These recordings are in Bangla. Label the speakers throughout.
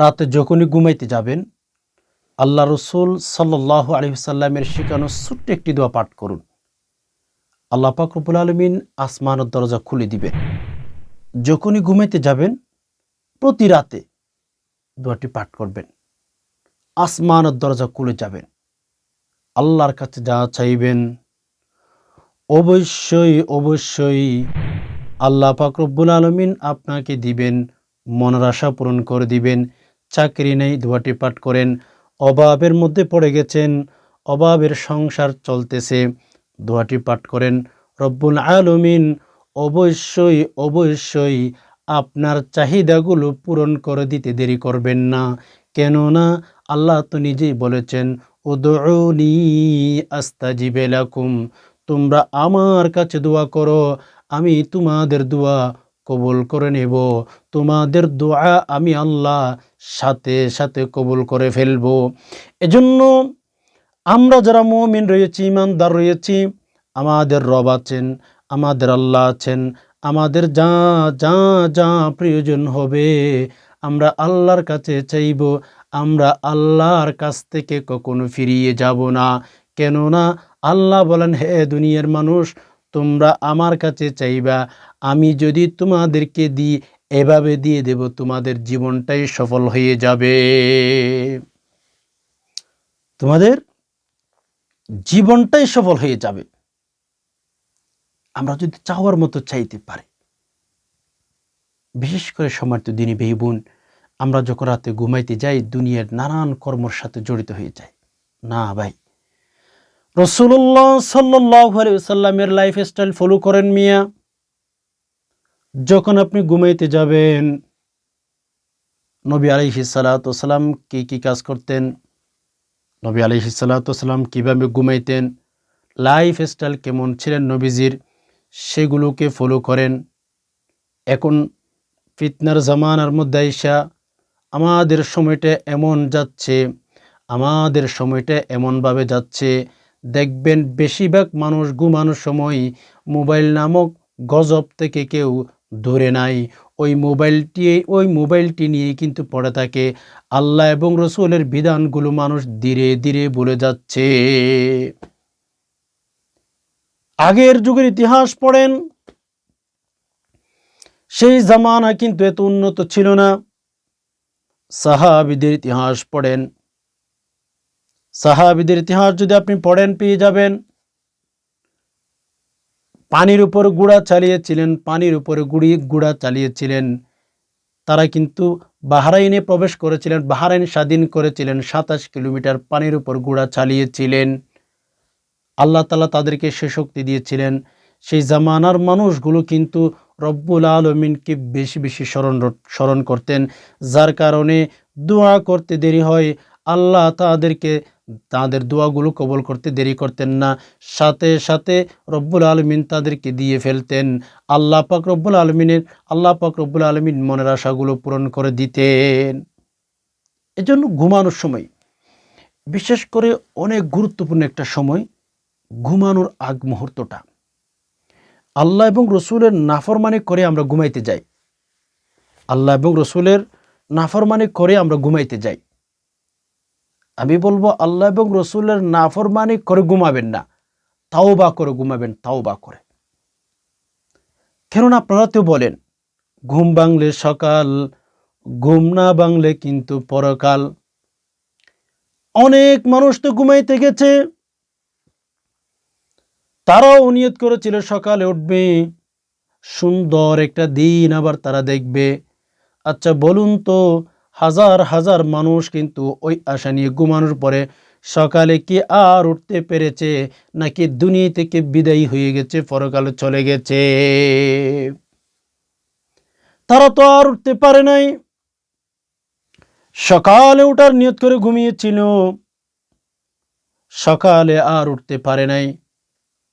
Speaker 1: রাতে যখনই ঘুমাইতে যাবেন, আল্লাহ রসুল সাল্লাহ আলহিসাল্লামের শেখানো ছোট্ট একটি দোয়া পাঠ করুন। আল্লাহ পাকরবুল আলমিন আসমানের দরজা খুলে দিবেন। যখনই ঘুমাইতে যাবেন, প্রতি রাতে দোয়াটি পাঠ করবেন। আসমানের দরজা খুলে যাবেন। আল্লাহর কাছে যা চাইবেন, অবশ্যই অবশ্যই আল্লাহ পাকরব্বুল আলমিন আপনাকে দিবেন, মনের আশা পূরণ করে দিবেন। চাকরি নেই, দোয়াটি পাঠ করেন। অভাবের মধ্যে পড়ে গেছেন, অভাবের সংসার চলতেছে। দোয়াটি পাঠ করেন, রব্বুল আলমিন, অবশ্যই অবশ্যই আপনার চাহিদাগুলো পূরণ করে দিতে দেরি করবেন না। কেননা আল্লাহ তো নিজেই বলেছেন উদৌনি আস্তাজিবে লাকুম, তোমরা আমার কাছে দোয়া করো, আমি তোমাদের দোয়া কবুল করে নেব। তোমাদের দোয়া আমি আল্লাহ সাথে সাথে কবুল করে ফেলব। এজন্য আমরা যারা মমিন রয়েছি, ইমানদার রয়েছি, আমাদের রব আছেন, আমাদের আল্লাহ আছেন, আমাদের যা যা যা প্রয়োজন হবে, আমরা আল্লাহর কাছে চাইব, আমরা আল্লাহর কাছ থেকে কখনো ফিরিয়ে যাব না। কেননা আল্লাহ বলেন, হে দুনিয়ার মানুষ তোমরা আমার কাছে চাইবা, আমি যদি তোমাদেরকে দিই, এভাবে দিয়ে দেব, তোমাদের জীবনটাই সফল হয়ে যাবে। তোমাদের জীবনটাই সফল হয়ে যাবে। আমরা যদি চাওয়ার মতো চাইতে পারি, বিশেষ করে সমর্থ দিনী বেই বোন, আমরা যখন রাতে ঘুমাইতে যাই, দুনিয়ার নানান কর্মর সাথে জড়িত হয়ে যায় না ভাই রসুল্লাহ সাল্লামের লাইফ স্টাইল ফলো করেন মিয়া। যখন আপনি ঘুমাইতে যাবেন, নবী আলিহি সালাতাম কি কি কাজ করতেন? নবী আলিহি সালাতাম কীভাবে ঘুমাইতেন? লাইফ স্টাইল কেমন ছিলেন নবীজির? সেগুলোকে ফলো করেন। এখন ফিতনার জামানার মধ্যে আইসা, আমাদের সময়টা এমন যাচ্ছে, আমাদের সময়টা এমনভাবে যাচ্ছে দেখবেন বেশিরভাগ মানুষ ঘুমানোর সময় মোবাইল নামক গজব থেকে কেউ ধরে নাই। ওই মোবাইলটি ওই মোবাইলটি নিয়ে কিন্তু পড়ে থাকে। আল্লাহ এবং রসুলের বিধানগুলো মানুষ ধীরে ধীরে বলে যাচ্ছে। আগের যুগের ইতিহাস পড়েন। সেই জামানা কিন্তু এত উন্নত ছিল না। সাহাবিদের ইতিহাস পড়েন। সাহাবিদের ইতিহাস যদি আপনি পড়েন, পেয়ে যাবেন। পানির উপর গুড়া চালিয়েছিলেন, পানির উপরে গুড়ি, গুড়া চালিয়েছিলেন। তারা কিন্তু বাহারাইনে প্রবেশ করেছিলেন, বাহারাইন স্বাধীন করেছিলেন, সাতাশ কিলোমিটার পানির উপর গুড়া চালিয়েছিলেন। আল্লাহ তালা তাদেরকে সে শক্তি দিয়েছিলেন। সেই জামানার মানুষগুলো কিন্তু রব্বুল আলমিনকে বেশি বেশি স্মরণ স্মরণ করতেন। যার কারণে দোয়া করতে দেরি হয়, আল্লাহ তাদেরকে তাদের দোয়াগুলো কবল করতে দেরি করতেন না। সাথে সাথে রব্বুল আলমিন তাদেরকে দিয়ে ফেলতেন। আল্লাহ পাক রব্বুল আলমিনের, আল্লাহ পাক রব্বুল আলমিন মনের আশাগুলো পূরণ করে দিতেন। এজন্য ঘুমানোর সময়, বিশেষ করে অনেক গুরুত্বপূর্ণ একটা সময়, ঘুমানোর আগ মুহূর্তটা। আল্লাহ এবং রসুলের নাফরমানি করে আমরা ঘুমাইতে যাই। আল্লাহ এবং রসুলের নাফরমানি করে আমরা ঘুমাইতে যাই। আমি বলব আল্লাহ এবং রসুলের নাফরমানি করে ঘুমাবেন না। তাও বা করে ঘুমাবেন তাও বা করে। কেননা আপনারা তো বলেন, ঘুম বাংলে সকাল, ঘুম না বাংলে কিন্তু পরকাল। অনেক মানুষ তো ঘুমাইতে গেছে। তারাও নিয়ত করেছিল সকালে উঠবে, সুন্দর একটা দিন আবার তারা দেখবে। আচ্ছা বলুন তো হাজার হাজার মানুষ কিন্তু ওই আশা নিয়ে ঘুমানোর পরে সকালে কি আর উঠতে পেরেছে, নাকি দুনিয়া থেকে বিদায়ী হয়ে গেছে পরকালে চলে গেছে? তারা তো আর উঠতে পারে নাই। সকালে উঠার নিয়ত করে ঘুমিয়েছিল। সকালে আর উঠতে পারে নাই।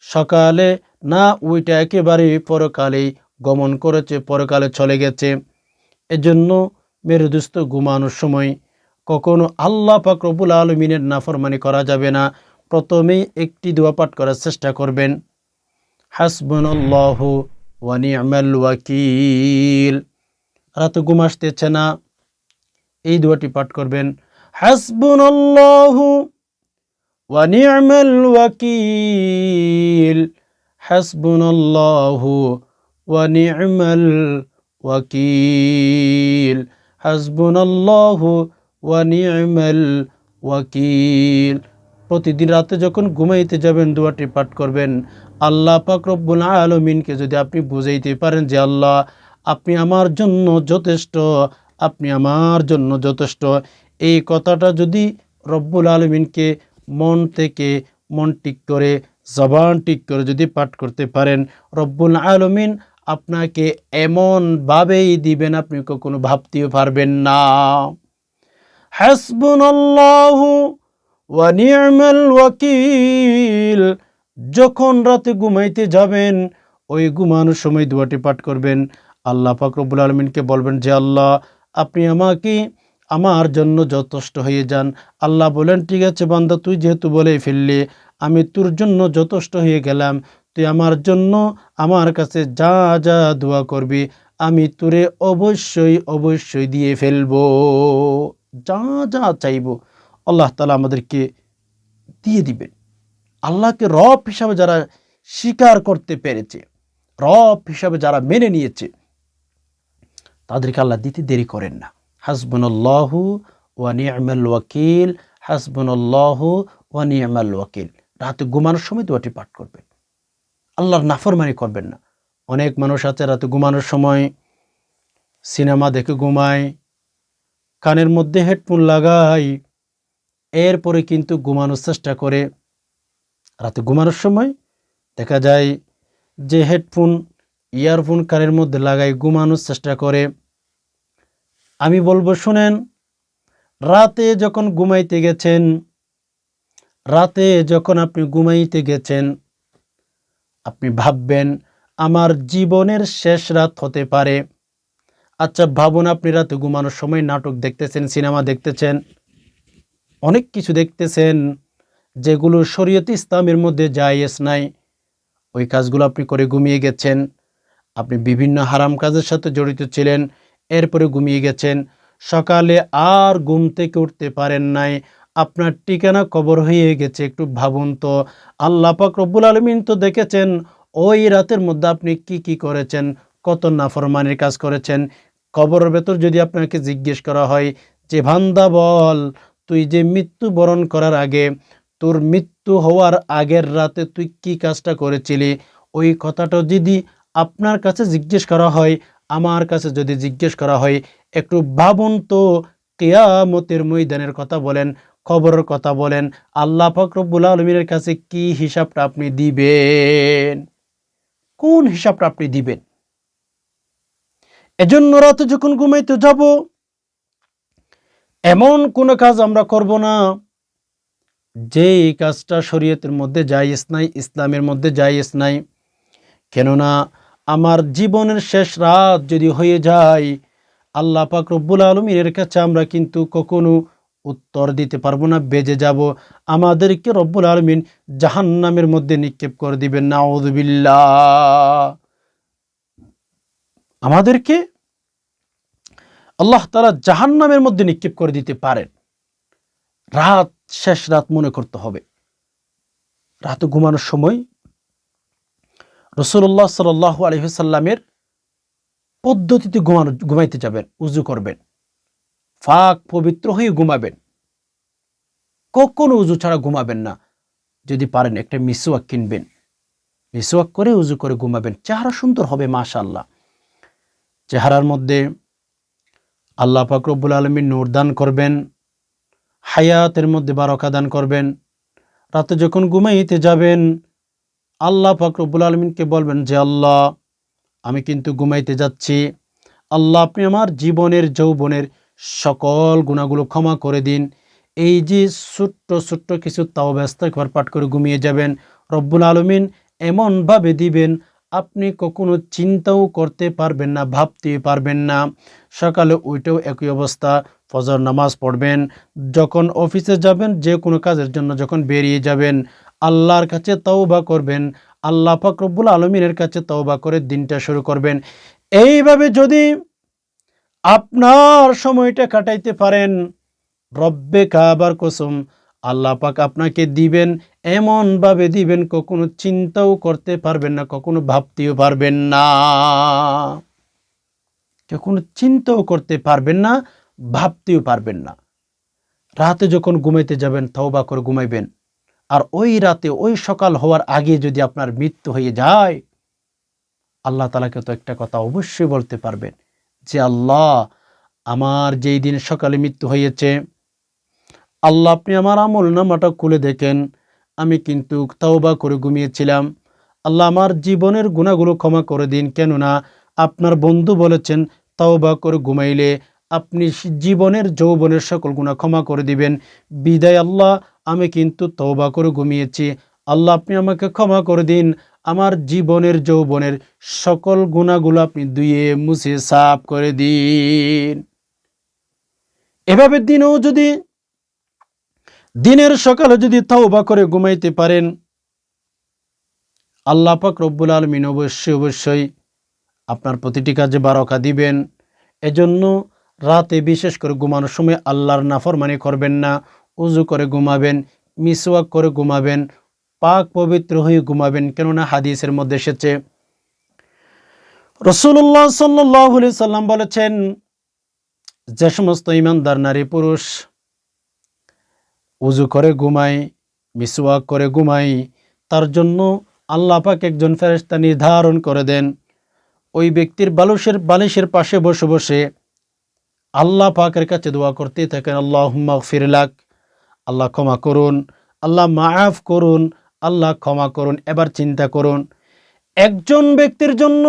Speaker 1: সকালে না ওইটা একেবারে পরকালে গমন করেছে পরকালে চলে গেছে। এজন্য মেরুদুস্ত ঘুমানোর সময় কখনো আল্লাহ পাক রবুল আলমিনের নাফরমানি করা যাবে না। প্রথমেই একটি দোয়া পাঠ করার চেষ্টা করবেন। হাসবন আল্লাহ ওয়ানি আমাল ওয়াকিল। রাতে ঘুম আসতেছে না। এই দোয়াটি পাঠ করবেন। হাসবুনাল্লাহু ওয়া নি'মাল ওয়াকিল। হাসবুনাল্লাহু ওয়া নি'মাল ওয়াকিল। হাসবুনাল্লাহু ওয়া নি'মাল ওয়াকিল। প্রতিদিন রাতে যখন ঘুমাইতে যাবেন, দোয়াটি পাঠ করবেন। আল্লাহ পাক রব্বুল আলমিনকে যদি আপনি বুঝাইতে পারেন যে, আল্লাহ, আপনি আমার জন্য যথেষ্ট, আপনি আমার জন্য যথেষ্ট। এই কথাটা যদি রব্বুল আলমিনকে মন থেকে মন ঠিক করে, জবান ঠিক করে যদি পাঠ করতে পারেন, রব্বুল আলমিন আপনাকে এমনভাবেই দিবেন আপনি কখনো ভাবতেও পারবেন না। হাসবুনাল্লাহু ওয়া নি'মাল ওয়াকিল। যখন রাতে ঘুমাইতে যাবেন, ওই ঘুমানোর সময় দোয়াটি পাঠ করবেন। আল্লাহ পাক রব্বুল আলমিনকে বলবেন যে আল্লাহ, আপনি আমাকে আমার জন্য যথেষ্ট হয়ে যান। আল্লাহ বলেন, ঠিক আছে বান্দা, তুই যেহেতু বলে ফেললি, আমি তোর জন্য যথেষ্ট হয়ে গেলাম। তুই আমার জন্য আমার কাছে যা যা দোয়া করবি, আমি তোরে অবশ্যই অবশ্যই দিয়ে ফেলব। যা যা চাইব আল্লাহ তালা আমাদেরকে দিয়ে দিবেন। আল্লাহকে রব হিসাবে যারা স্বীকার করতে পেরেছে, রব হিসাবে যারা মেনে নিয়েছে, তাদেরকে আল্লাহ দিতে দেরি করেন না। হাসবুল্লাহু ওয়া নি'মাল ওয়াকিল হাসবুল্লাহু ওয়া নি'মাল ওয়াকিল। রাতে ঘুমানোর সময় দোয়াটি পাঠ করবেন। আল্লাহর নাফরমানি করবেন না। অনেক মানুষ আছে, রাতে ঘুমানোর সময় সিনেমা দেখে ঘুমায়, কানের মধ্যে হেডফোন লাগাই এরপরে কিন্তু ঘুমানোর চেষ্টা করে। রাতে ঘুমানোর সময় দেখা যায় যে হেডফোন, ইয়ারফোন কানের মধ্যে লাগাই ঘুমানোর চেষ্টা করে। আমি বলব, শুনেন, রাতে যখন ঘুমাইতে গেছেন, রাতে যখন আপনি ঘুমাইতে গেছেন আপনি ভাববেন, আমার জীবনের শেষ রাত হতে পারে। আচ্ছা ভাবুন আপনি রাতে ঘুমানোর সময় নাটক দেখতেছেন, সিনেমা দেখতেছেন, অনেক কিছু দেখতেছেন, যেগুলো শরীয়ত ইসলামের মধ্যে জায়েজ নাই। ওই কাজগুলো আপনি করে ঘুমিয়ে গেছেন। আপনি বিভিন্ন হারাম কাজের সাথে জড়িত ছিলেন, এরপরে ঘুমিয়ে গেছেন। সকালে আর ঘুম থেকে উঠতে পারেন নাই। আপনার ঠিকানা কবর হয়ে গেছে, একটু ভাবুন তো। আল্লাহ পাক রব্বুল আলমিন তো দেখেছেন, ওই রাতের মধ্যে আপনি কি কি করেছেন, কত নাফরমানির কাজ করেছেন। কবরের ভেতর যদি আপনাকে জিজ্ঞেস করা হয়, যে ভান্দা বল, তুই যে মৃত্যুবরণ করার আগে, তোর মৃত্যু হওয়ার আগের রাতে তুই কি কাজটা করেছিলি? ওই কথাটা যদি আপনার কাছে জিজ্ঞেস করা হয়, আমার কাছে যদি জিজ্ঞেস করা হয়, একটু ভাবুন তো, কেয়ামতের ময়দানের কথা বলেন খবরের কথা বলেন, আল্লাহ ফকরবুল আলমিনের কাছে কি হিসাবটা আপনি দিবেন? কোন হিসাবটা আপনি দিবেন? এজন্য রাতে যখন ঘুমাইতে যাব, এমন কোনো কাজ আমরা করব না যে কাজটা শরীয়তের মধ্যে জায়েজ নাই, ইসলামের মধ্যে জায়েজ নাই। কেননা, আমার জীবনের শেষ রাত যদি হয়ে যায়, আল্লাহ পাক রব্বুল আলমীর কাছে আমরা কিন্তু কখনো উত্তর দিতে পারব না, বেজে যাব। আমাদেরকে রব্বুল আলমিন জাহান্নামের মধ্যে নিক্ষেপ করে দিবেন। না আমাদেরকে আল্লাহ তারা জাহান্নামের মধ্যে নিক্ষেপ করে দিতে পারেন। রাত, শেষ রাত মনে করতে হবে। রাতে ঘুমানোর সময় রসুল্লাহ সাল আলহিসাল্লামের পদ্ধতিতে ঘুমানো, ঘুমাইতে যাবেন উজু করবেন। ফাঁক পবিত্র হয়ে ঘুমাবেন। কখনো উজু ছাড়া ঘুমাবেন না। যদি পারেন একটা মিসওয়াক কিনবেন। মিসওয়াক করে উজু করে ঘুমাবেন। চেহারা সুন্দর হবে মাশাল্লাহ চেহারার মধ্যে আল্লাহ ফাকরবুল আলমী নূর দান করবেন। হায়াতের মধ্যে বারকা দান করবেন। রাতে যখন ঘুমাইতে যাবেন, আল্লাহ ফাকরবুল আলমিনকে বলবেন যে, আল্লাহ, আমি কিন্তু ঘুমাইতে যাচ্ছি। আল্লাহ, আপনি আমার জীবনের, যৌবনের সকল গুণাগুলো ক্ষমা করে দিন। এই যে ছোট্ট ছোট্ট কিছু তাও ব্যস্ত, একবার পাঠ করে ঘুমিয়ে যাবেন। রব্বুল আলমিন এমনভাবে দিবেন, আপনি কখনো চিন্তাও করতে পারবেন না, ভাবতে পারবেন না। সকালে ওইটাও একই অবস্থা, ফজর নামাজ পড়বেন। যখন অফিসে যাবেন, যে কোনো কাজের জন্য যখন বেরিয়ে যাবেন, আল্লাহর কাছে তওবা করবেন। আল্লাহ ফাকরবুল আলমিনের কাছে তওবা করে দিনটা শুরু করবেন। এইভাবে যদি আপনার সময়টা কাটাইতে পারেন। রব্বে কাবার কসম, আল্লাহ পাক আপনাকে দিবেন এমন ভাবে দিবেন, কখনো চিন্তাও করতে পারবেন না, কখনো ভাবতেও পারবেন না। কখনো চিন্তাও করতে পারবেন না, ভাবতেও পারবেন না। রাতে যখন ঘুমাইতে যাবেন, তওবা করে ঘুমাইবেন। আর ওই রাতে, ওই সকাল হওয়ার আগে যদি আপনার মৃত্যু হয়ে যায়, আল্লাহ তালাকে তো একটা কথা অবশ্যই বলতে পারবেন। যে আল্লাহ আমার যেই দিন সকালে মৃত্যু হয়েছে আল্লাহ আপনি আমার আমল নামাটা খুলে দেখেন। আমি কিন্তু তাওবা করে ঘুমিয়েছিলাম। আল্লাহ আমার জীবনের গুণাগুলো ক্ষমা করে দিন। কেননা আপনার বন্ধু বলেছেন, তাওবা করে ঘুমাইলে আপনি জীবনের যৌবনের সকল গুণা ক্ষমা করে দিবেন। বিদায় আল্লাহ, আমি কিন্তু তওবা করে ঘুমিয়েছি। আল্লাহ আপনি আমাকে ক্ষমা করে দিন। আমার জীবনের যৌবনের সকল গুণাগুলো আপনি ধুয়ে মুছে সাফ করে দিন। এভাবে দিনেও যদি, দিনের সকালে যদি তওবা করে ঘুমাইতে পারেন, আল্লাহ পাক রব্বুল আলমিন অবশ্যই অবশ্যই আপনার প্রতিটি কাজে বারকা দিবেন। এজন্য রাতে বিশেষ করে ঘুমানোর সময় আল্লাহর নাফরমানি করবেন না, উজু করে ঘুমাবেন, মিসওয়াক করে ঘুমাবেন পাক পবিত্র হয়ে ঘুমাবেন কেননা হাদিসের মধ্যে এসেছে রসুল্লাহ সাল্লি সাল্লাম বলেছেন, যে সমস্ত ইমানদার নারী পুরুষ উজু করে ঘুমায়, মিসওয়াক করে ঘুমাই তার জন্য আল্লাহ পাক একজন ফেরেস্তা নির্ধারণ করে দেন। ওই ব্যক্তির বালুসের বালিশের পাশে বসে বসে আল্লাহ পাকের কাছে দোয়া করতে থাকেন আল্লাহ ফিরলাক আল্লাহ ক্ষমা করুন, আল্লাহ মাফ করুন আল্লাহ ক্ষমা করুন, এবার চিন্তা করুন। একজন ব্যক্তির জন্য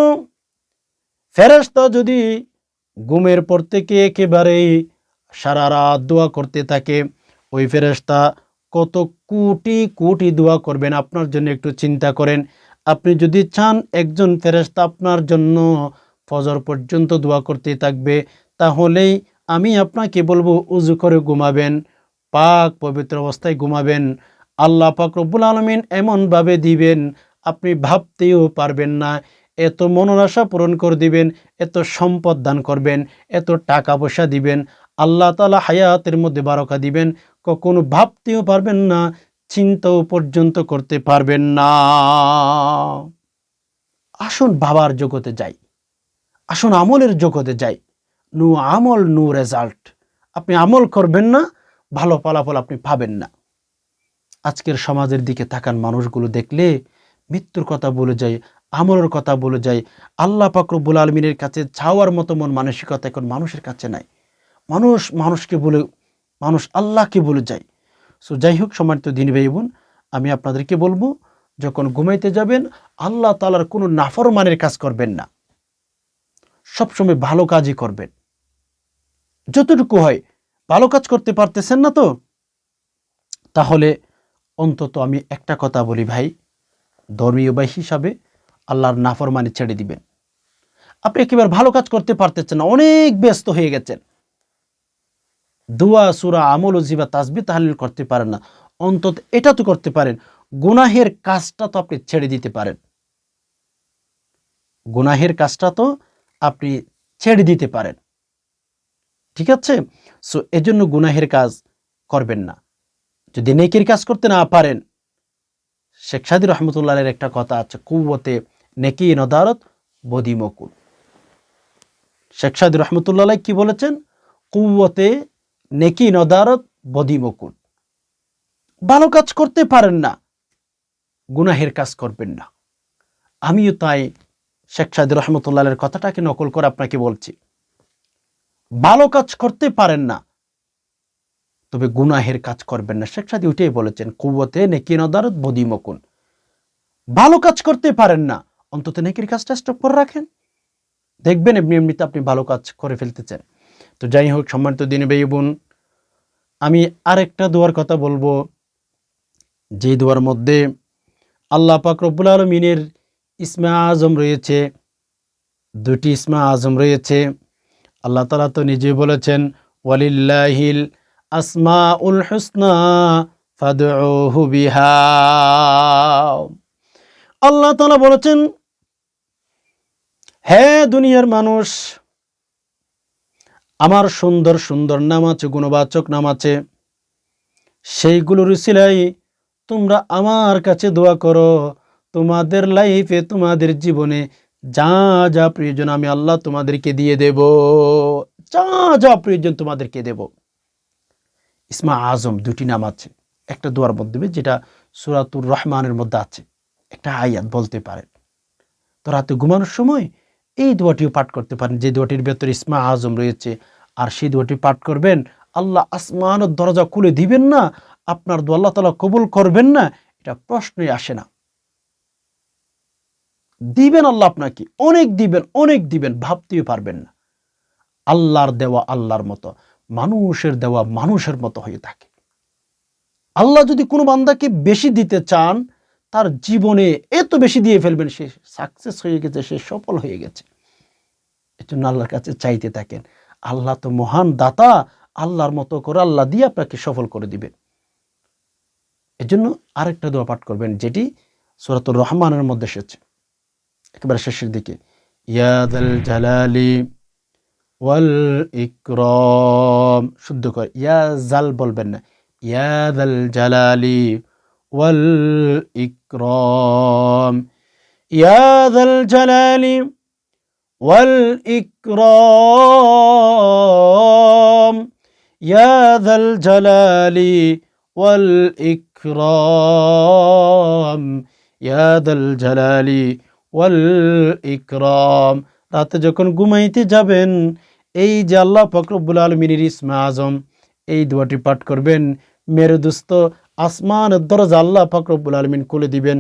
Speaker 1: ফেরেস্তা যদি ঘুমের পর থেকে একেবারেই সারা রাত দোয়া করতে থাকে, ওই ফেরেস্তা কত কোটি কোটি দোয়া করবেন, আপনার জন্য একটু চিন্তা করেন। আপনি যদি চান একজন ফেরেস্তা আপনার জন্য ফজর পর্যন্ত দোয়া করতে থাকবে, তাহলেই আমি আপনাকে বলব, উজু করে ঘুমাবেন, পাক পবিত্র অবস্থায় ঘুমাবেন। আল্লাহ পাক রব্বুল আলমিন এমনভাবে দিবেন, আপনি ভাবতেও পারবেন না। এত মনোরাশা পূরণ করে দিবেন, এত সম্পদ দান করবেন, এত টাকা পয়সা দিবেন, আল্লাহ তালা হায়াতের মধ্যে বারকা দিবেন। কখনো ভাবতেও পারবেন না, চিন্তাও পর্যন্ত করতে পারবেন না। আসুন বাবার জগতে যাই, আসুন আমলের জগতে যাই। নু আমল, নু রেজাল্ট। আপনি আমল করবেন না, ভালো ফলাফল আপনি পাবেন না। আজকের সমাজের দিকে তাকান মানুষগুলো দেখলে মৃত্যুর কথা বলে যায়, আমলের কথা বলে যায়। আল্লাহ পাকরবুল আলমিনের কাছে চাওয়ার মতো মন মানসিকতা এখন মানুষের কাছে নাই। মানুষ মানুষকে বলে, মানুষ আল্লাহকে বলে যায়। সো যাই হোক, সম্মানিত দিন ভাই বোন, আমি আপনাদেরকে বলব, যখন ঘুমাইতে যাবেন, আল্লাহ তালার কোনো নাফরমানের কাজ করবেন না। সবসময় ভালো কাজই করবেন। যতটুকু হয়, ভালো কাজ করতে পারতেছেন না তো, তাহলে অন্তত আমি একটা কথা বলি ভাই, ধর্মীয় ভাই হিসাবে আল্লাহর নাফরমানি ছেড়ে দিবেন। আপনি একেবারে ভালো কাজ করতে পারতেছেন না, অনেক ব্যস্ত হয়ে গেছেন। দোয়া, সুরা, আমল জিবা তাসবি তাহলিল করতে পারেন না। অন্তত এটা তো করতে পারেন, গুনাহের কাজটা তো আপনি ছেড়ে দিতে পারেন। গুনাহের কাজটা তো আপনি ছেড়ে দিতে পারেন। ঠিক আছে? সো এজন্য গুনাহের কাজ করবেন না। যদি নেকির কাজ করতে না পারেন, শেখ সাদি রহমতুল্লাহের একটা কথা আছে কুবতে নেকি নদারত বদিমকুল শেখ সাদি রহমতুল্লাহ কি বলেছেন? কুবতে নেকি নদারত বদিমকুল ভালো কাজ করতে পারেন না, গুনাহের কাজ করবেন না। আমিও তাই শেখ সাদি রহমতুল্লাহের কথাটাকে নকল করে আপনাকে বলছি। ভালো কাজ করতে পারেন না তবে গুনাহের কাজ করবেন না। শেখ সাদি উঠেই বলেছেন কুবতে নেকি নদারত বদিমকুন ভালো কাজ করতে পারেন না, অন্তত নেকির কাজটা স্টপ করে রাখেন। দেখবেন এমনি এমনিতে আপনি ভালো কাজ করে ফেলতেছেন। তো যাই হোক, সম্মানিত দিনে বেই বোন, আমি আরেকটা দোয়ার কথা বলব। যে দোয়ার মধ্যে আল্লাহ পাক রব্বুল আলমিনের ইসমা আজম রয়েছে, দুটি ইসমা আজম রয়েছে। আল্লাহ তালা তো নিজে বলেছেন, ওয়ালিল্লাহিল আসমা বিহা। আল্লাহ বলেছেন হ্যাঁ দুনিয়ার মানুষ, আমার সুন্দর সুন্দর নাম আছে, গুণবাচক নাম আছে, সেইগুলোর সিলাই তোমরা আমার কাছে দোয়া করো। তোমাদের লাইফে, তোমাদের জীবনে যা যা প্রয়োজন আমি আল্লাহ তোমাদেরকে দিয়ে দেব। যা যা প্রয়োজন তোমাদেরকে দেব। ইসমা আজম দুটি নাম আছে। একটা দোয়ার মধ্যে যেটা সুরাতুর রহমানের মধ্যে আছে। একটা আয়াত বলতে পারেন। তো রাতে ঘুমানোর সময় এই দোয়াটিও পাঠ করতে পারেন। যে দোয়াটির ভেতরে ইসমা আজম রয়েছে, আর সেই দোয়াটি পাঠ করবেন, আল্লাহ আসমানের দরজা খুলে দিবেন না, আপনার দোয়া আল্লাহ তালা কবুল করবেন না, এটা প্রশ্নই আসে না। দিবেন আল্লাহ আপনাকে, অনেক দিবেন অনেক দিবেন, ভাবতেও পারবেন না। আল্লাহর দেওয়া আল্লাহর মতো। মানুষের দেওয়া মানুষের মতো হয়ে থাকে। আল্লাহ যদি কোনো বান্দাকে বেশি দিতে চান, তার জীবনে এত বেশি দিয়ে ফেলবেন, সে সাকসেস হয়ে গেছে, সে সফল হয়ে গেছে। এর জন্য আল্লাহর কাছে চাইতে থাকেন, আল্লাহ তো মহান দাতা, আল্লাহর মতো করে আল্লাহ দিয়ে আপনাকে সফল করে দিবেন। এজন্য আরেকটা দোয়া পাঠ করবেন, যেটি সুরাতুর রহমানের মধ্যে এসেছে। একেবারে শেষের দিকে ইয়াদাল জালালি ওয়াল ইকরম শুদ্ধ করে ইয়া জাল বলবেন না ইয়াদাল জালালি ওয়াল ইকরম ইয়াদাল জালালি ওয়াল ইকরম ইয়াদাল জালালি ওয়াল ইকরম ইয়াদাল জালালি ওয়াল ইকরম রাতে যখন ঘুমাইতে যাবেন, এই যে আল্লাহ ফকরবুল আলমিনীর ইসমা আজম, এই দোয়াটি পাঠ করবেন। মেরে দোস্ত, আসমান দরজা আল্লাহ ফকরবুল আলমিন খুলে দিবেন।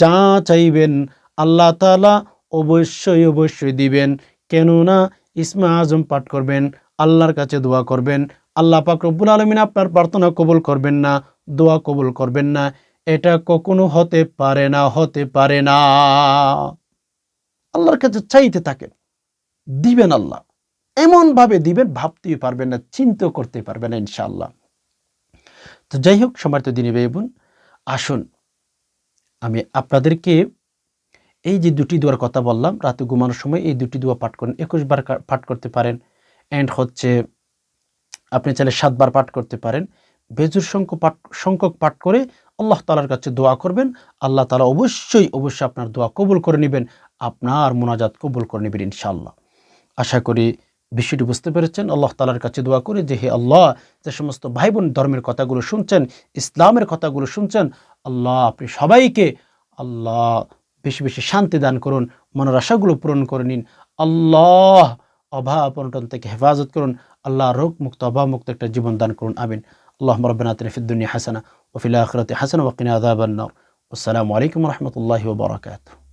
Speaker 1: যা চাইবেন আল্লাহ তালা অবশ্যই অবশ্যই দিবেন। কেননা ইসমা আজম পাঠ করবেন, আল্লাহর কাছে দোয়া করবেন। আল্লাহ পাক আলমিন আপনার প্রার্থনা কবুল করবেন না, দোয়া কবুল করবেন না। এটা কখনো হতে পারে না, হতে পারে না। আল্লাহর কাছে চাইতে থাকেন, দিবেন আল্লাহ। এমন ভাবে দিবেন, ভাবতেই পারবেন না, চিন্তাও করতে পারবেন না, ইনশাআল্লাহ। তো যাই হোক, সম্মানিত দিনী ভাই বোন, আসুন, আমি আপনাদেরকে এই যে দুটি দোয়ার কথা বললাম, রাতে ঘুমানোর সময় এই দুটি দোয়া পাঠ করেন। একুশ বার পাঠ করতে পারেন। অ্যান্ড হচ্ছে, আপনি চাইলে সাতবার পাঠ করতে পারেন। বেজুর সংখ্যক পাঠ সংখ্যক পাঠ করে আল্লাহ তালার কাছে দোয়া করবেন। আল্লাহ তালা অবশ্যই অবশ্যই আপনার দোয়া কবুল করে নেবেন, আপনার মোনাজাত কবুল করে নেবেন ইনশাআল্লাহ। আশা করি বিষয়টি বুঝতে পেরেছেন। আল্লাহ তালার কাছে দোয়া করে যে, হে আল্লাহ, যে সমস্ত ভাই বোন ধর্মের কথাগুলো শুনছেন, ইসলামের কথাগুলো শুনছেন, আল্লাহ আপনি সবাইকে, আল্লাহ বেশি বেশি শান্তি দান করুন, মনের আশাগুলো পূরণ করে নিন। আল্লাহ অভাব অনটন থেকে হেফাজত করুন। আল্লাহ রোগ মুক্ত অভাব মুক্ত একটা জীবন দান করুন। আমিন। আল্লাহ আতিনা ফিদ হাসানা ওয়া ফিল আখিরাতি হাসানা ওয়া কিনা আযাবান নার আসসালামু আলাইকুম ওয়া রাহমাতুল্লাহি ওয়া বারাকাতুহু